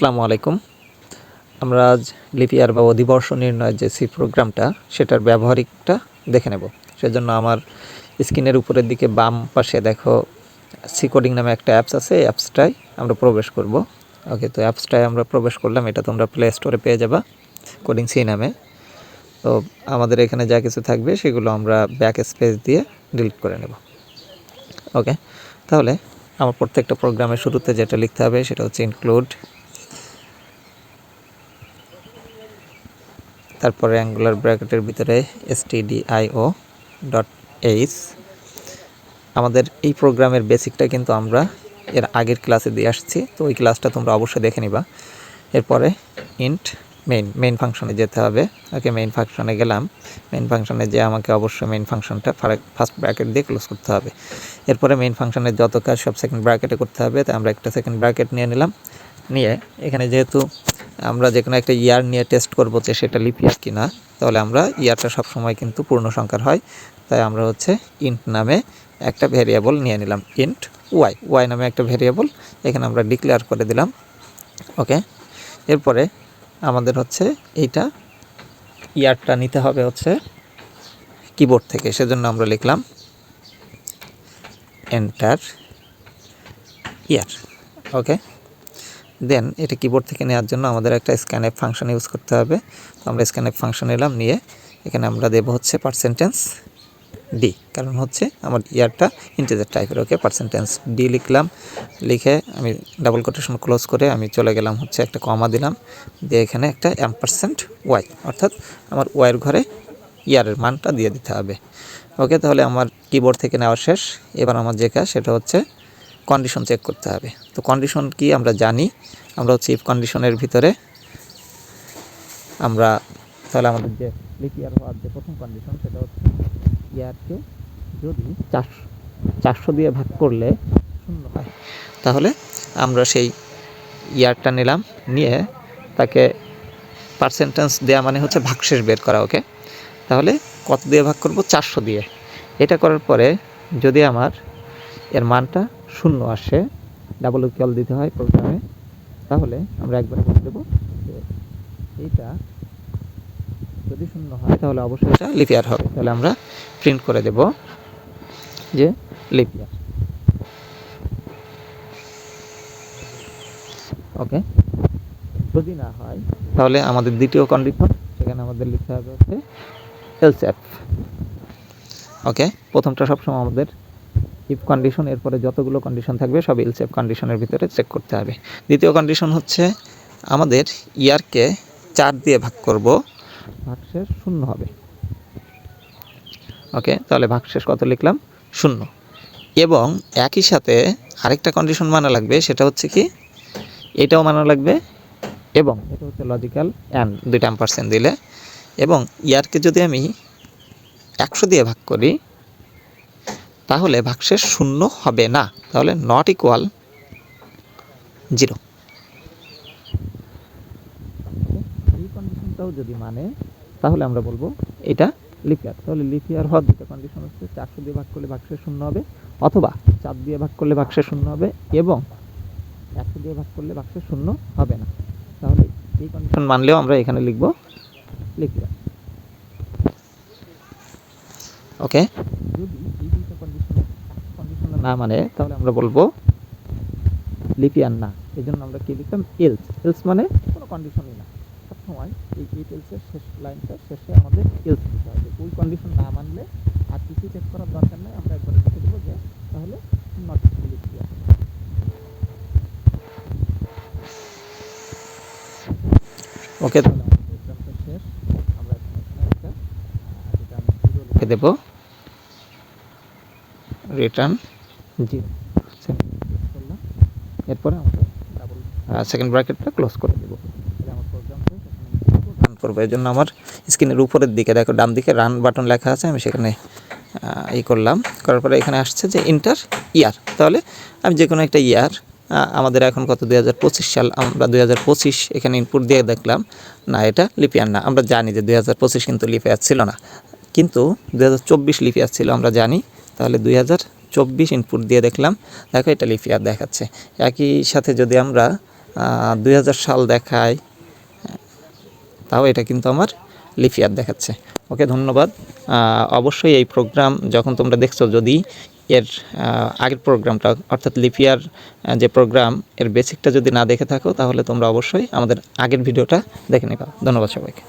আসসালামু আলাইকুম। আমরা আজ লিপিয়ার বা অধিবর্ষ নির্ণয়ের যে সি প্রোগ্রামটা, সেটার ব্যবহারিকটা দেখে নেব। সেজন্য আমার স্ক্রিনের উপরের দিকে বাম পাশে দেখো, সি কোডিং নামে একটা অ্যাপস আছে, এই অ্যাপসটায় আমরা প্রবেশ করব। ওকে, তো অ্যাপসটায় আমরা প্রবেশ করলাম, এটা তোমরা প্লে স্টোরে পেয়ে যাবা, কোডিং সি নামে। তো আমাদের এখানে যা কিছু থাকবে, সেগুলো আমরা ব্যাক স্পেস দিয়ে ডিলিট করে নেব। ওকে, তাহলে আমার প্রত্যেকটা প্রোগ্রামের শুরুতে যেটা লিখতে হবে, সেটা হচ্ছে ইনক্লুড তারপরে অ্যাঙ্গুলার ব্র্যাকেটের ভিতরে S T D I O dot H আমাদের এই প্রোগ্রামের বেসিকটা কিন্তু আমরা এর আগের ক্লাসে দিয়ে আসছি, তো ওই ক্লাসটা তোমরা অবশ্যই দেখে নিবা। এরপরে ইন্ট মেইন মেইন ফাংশনে যেতে হবে। ওকে মেইন ফাংশনে গেলাম। মেইন ফাংশনে যে আমাকে অবশ্যই মেইন ফাংশনটা ফার্স্ট ব্র্যাকেট দিয়ে ক্লোজ করতে হবে। এরপরে মেইন ফাংশনের যত কাজ সব সেকেন্ড ব্র্যাকেটে করতে হবে। তাই আমরা একটা সেকেন্ড ব্র্যাকেট নিয়ে নিলাম। নিয়ে এখানে যেহেতু আমরা যে কোনো একটা ইয়ার নিয়ে টেস্ট করব যে সেটা লিপ কি না তাহলে আমরা ইয়ারটা সবসময় কিন্তু পূর্ণ সংখ্যার হয়। তাই আমরা হচ্ছে ইন্ট নামে একটা ভেরিয়েবল নিয়ে নিলাম ইন্ট ওয়াই ওয়াই নামে একটা ভেরিয়েবল এখানে আমরা ডিক্লেয়ার করে দিলাম ওকে এরপরে আমাদের হচ্ছে এইটা ইয়ারটা নিতে হবে হচ্ছে কিবোর্ড থেকে, সেজন্য আমরা লিখলাম এন্টার ইয়ার ওকে দেন এটা কিবোর্ড থেকে নেওয়ার জন্য আমাদের একটা স্ক্যানএপ ফাংশন ইউজ করতে হবে। তো আমরা স্ক্যানএপ ফাংশন নিলাম, নিয়ে এখানে আমরা দেব হচ্ছে পার্সেন্টেন্স ডি কারণ হচ্ছে আমার ইয়ারটা ইন্টিজার টাইপের ওকে পার্সেন্টেন্স ডি লিখলাম, লিখে আমি ডাবল কোটেশন ক্লোজ করে আমি চলে গেলাম হচ্ছে একটা কমা দিলাম, দিয়ে এখানে একটা এম পার্সেন্ট ওয়াই অর্থাৎ আমার ওয়াইয়ের ঘরে ইয়ারের মানটা দিয়ে দিতে হবে। ওকে তাহলে আমার কিবোর্ড থেকে নেওয়া শেষ। এবার আমার যে কাজ সেটা হচ্ছে কন্ডিশন চেক করতে হবে। তো কন্ডিশন কি আমরা জানি, আমরা হচ্ছে ইফ কন্ডিশনের ভিতরে আমরা তাহলে আমাদের যে লিপিয়ার হওয়ার যে প্রথম কন্ডিশন সেটা হচ্ছে ইয়ারকে যদি চারশো চারশো দিয়ে ভাগ করলে শূন্য হয়। তাহলে আমরা সেই ইয়ারটা নিলাম, নিয়ে তাকে পার্সেন্টেন্স দেওয়া মানে হচ্ছে ভাগশেষ বের করা ওকে তাহলে কত দিয়ে ভাগ করব? চারশো দিয়ে। এটা করার পরে যদি আমার এর মানটা শূন্য আসে ডাবল ইকুয়াল দিতে হয় প্রোগ্রামে তাহলে আমরা একবারে বলে দেবো যে এইটা যদি শূন্য হয় তাহলে অবশ্যই এটা লিপিয়ার হবে। তাহলে আমরা প্রিন্ট করে দেব যে লিপিয়ার ওকে যদি না হয়, তাহলে আমাদের দ্বিতীয় কন্ডিশন সেখানে আমাদের লিখতে হবে হচ্ছে এলসেফ ওকে প্রথমটা সবসময় আমাদের ইফ কন্ডিশন এরপরে যতগুলো কন্ডিশন থাকবে সব ইলসেফ কন্ডিশনের ভিতরে চেক করতে হবে। দ্বিতীয় কন্ডিশন হচ্ছে আমাদের ইয়ারকে চার দিয়ে ভাগ করব, ভাগশেষ শূন্য হবে। ওকে তাহলে ভাগশেষ কত লিখলাম? শূন্য। এবং একই সাথে আরেকটা কন্ডিশন মানা লাগবে, সেটা হচ্ছে কি? এটাও মানা লাগবে, এবং এটা হচ্ছে লজিক্যাল অ্যান্ড দুইটা পার্সেন্ট দিলে। এবং ইয়ারকে যদি আমি একশো দিয়ে ভাগ করি তাহলে ভাগশেষ শূন্য হবে না। তাহলে নট ইকুয়াল জিরো এই কন্ডিশনটাও যদি মানে তাহলে আমরা বলব এটা লিপিয়ার তাহলে লিপিয়ার হওয়ার দুটো কন্ডিশন হচ্ছে চারশো দিয়ে ভাগ করলে ভাগশেষ শূন্য হবে অথবা চার দিয়ে ভাগ করলে ভাগশেষ শূন্য হবে এবং একশো দিয়ে ভাগ করলে ভাগশেষ শূন্য হবে না। তাহলে এই কন্ডিশন মানলেও আমরা এখানে লিখব লিপিয়ার ওকে যদি এই দুইটা কন্ডিশনে কন্ডিশন না মানে তাহলে আমরা বলব লিপিয়ান না। এই জন্য আমরা কি লিখতাম? এলস। এলস মানে কোনো কন্ডিশনই না। সবসময় এই এইট এলসের শেষ লাইনটা শেষে আমাদের এলস দিতে হবে। ওই কন্ডিশন না মানলে আর কিছু চেক করার দরকার নেই। আমরা একবার লিখে দেবো যে তাহলে নট লিপিয়ান। ওকে দেবো। রিটার্ন এরপরে আমাদের সেকেন্ড ব্র্যাকেটটা ক্লোজ করে দেবো। রান করব। এই জন্য আমার স্ক্রিনের উপরের দিকে, দেখো ডান দিকে রান বাটন লেখা আছে, আমি সেখানে ই করলাম। করার পরে এখানে আসছে যে ইন্টার ইয়ার তাহলে আমি যে কোনো একটা ইয়ার আমাদের এখন কত? দুই হাজার পঁচিশ সাল, আমরা দুই হাজার পঁচিশ এখানে ইনপুট দিয়ে দেখলাম। না, এটা লিপিয়ার না, আমরা জানি যে দুই হাজার পঁচিশ কিন্তু লিপিয়ার ছিল না। কিন্তু দুই লিপিয়ার ছিল, আমরা জানি। তাহলে দুই হাজার চব্বিশ ইনপুট দিয়ে দেখলাম। দেখো, এটা লিপিয়ার দেখাচ্ছে। একই সাথে যদি আমরা দু হাজার সাল দেখাই, তাও এটা কিন্তু আমার লিপিয়ার দেখাচ্ছে। ওকে, ধন্যবাদ। অবশ্যই এই প্রোগ্রাম যখন তোমরা দেখছ, যদি এর আগের প্রোগ্রামটা অর্থাৎ লিপিয়ার যে প্রোগ্রাম এর বেসিকটা যদি না দেখে থাকো, তাহলে তোমরা অবশ্যই আমাদের আগের ভিডিওটা দেখে নেবা। ধন্যবাদ সবাইকে।